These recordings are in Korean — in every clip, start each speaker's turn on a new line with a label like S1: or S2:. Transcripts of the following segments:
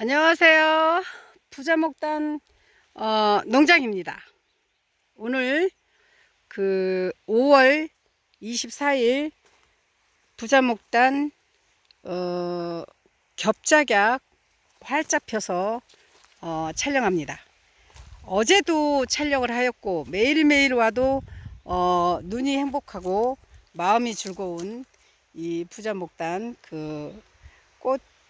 S1: 안녕하세요. 부자목단 어, 농장입니다. 오늘 그 5월 24일 부자목단 어, 겹작약 활짝 펴서 어, 촬영합니다. 어제도 촬영을 하였고 매일매일 와도 어, 눈이 행복하고 마음이 즐거운 이 부자목단 그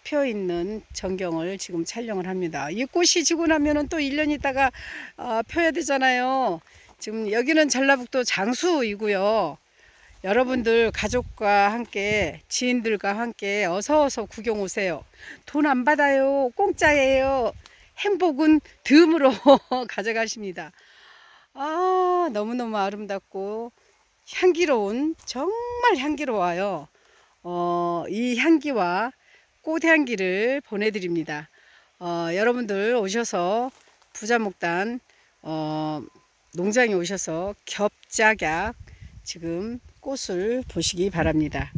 S1: 꽃펴 있는 전경을 지금 촬영을 합니다. 이 꽃이 지고 나면은 또 1년 있다가 어, 펴야 되잖아요. 지금 여기는 전라북도 장수이고요. 여러분들 가족과 함께 지인들과 함께 어서 어서 구경 오세요. 돈 안 받아요. 공짜예요. 행복은 듬으로 가져가십니다. 아, 너무너무 아름답고 향기로운 정말 향기로워요. 어, 이 향기와 꽃향기를 보내드립니다. 어, 여러분들 오셔서 부자목단 어, 농장에 오셔서 겹작약 지금 꽃을 보시기 바랍니다.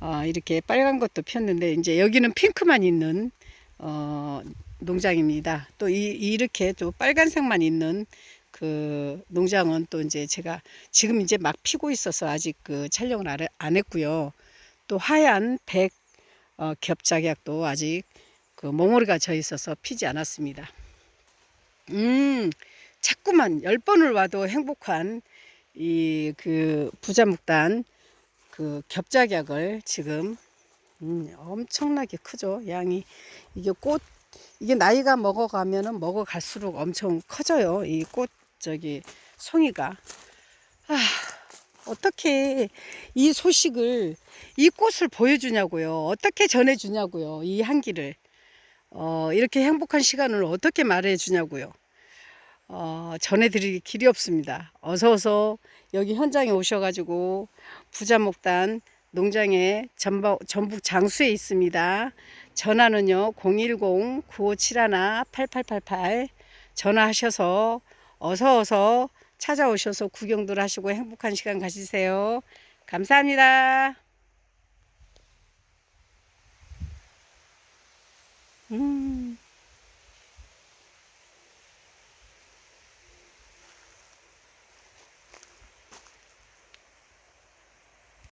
S1: 어, 이렇게 빨간 것도 폈는데 이제 여기는 핑크만 있는 어, 농장입니다. 또 이, 이렇게 또 빨간색만 있는 그 농장은 또 이제 제가 지금 이제 막 피고 있어서 아직 그 촬영을 안, 했고요. 또 하얀 백 어, 겹작약도 아직 그 몽오리가 져 있어서 피지 않았습니다. 음, 자꾸만 열 번을 와도 행복한 이 그 부자묵단 그 겹작약을 지금 음, 엄청나게 크죠 양이 이게 꽃 이게 나이가 먹어가면은 먹어갈수록 엄청 커져요 이 꽃 저기 송이가 아 어떻게 이 소식을 이 꽃을 보여주냐고요. 어떻게 전해주냐고요. 이 향기를. 어, 이렇게 행복한 시간을 어떻게 말해주냐고요. 어, 전해드릴 길이 없습니다. 어서 어서 여기 현장에 오셔가지고 부자목단 농장에 전북, 전북 장수에 있습니다. 전화는요 010-9571-8888 전화하셔서 어서 어서 찾아오셔서 구경들 하시고 행복한 시간 가지세요. 감사합니다. 음.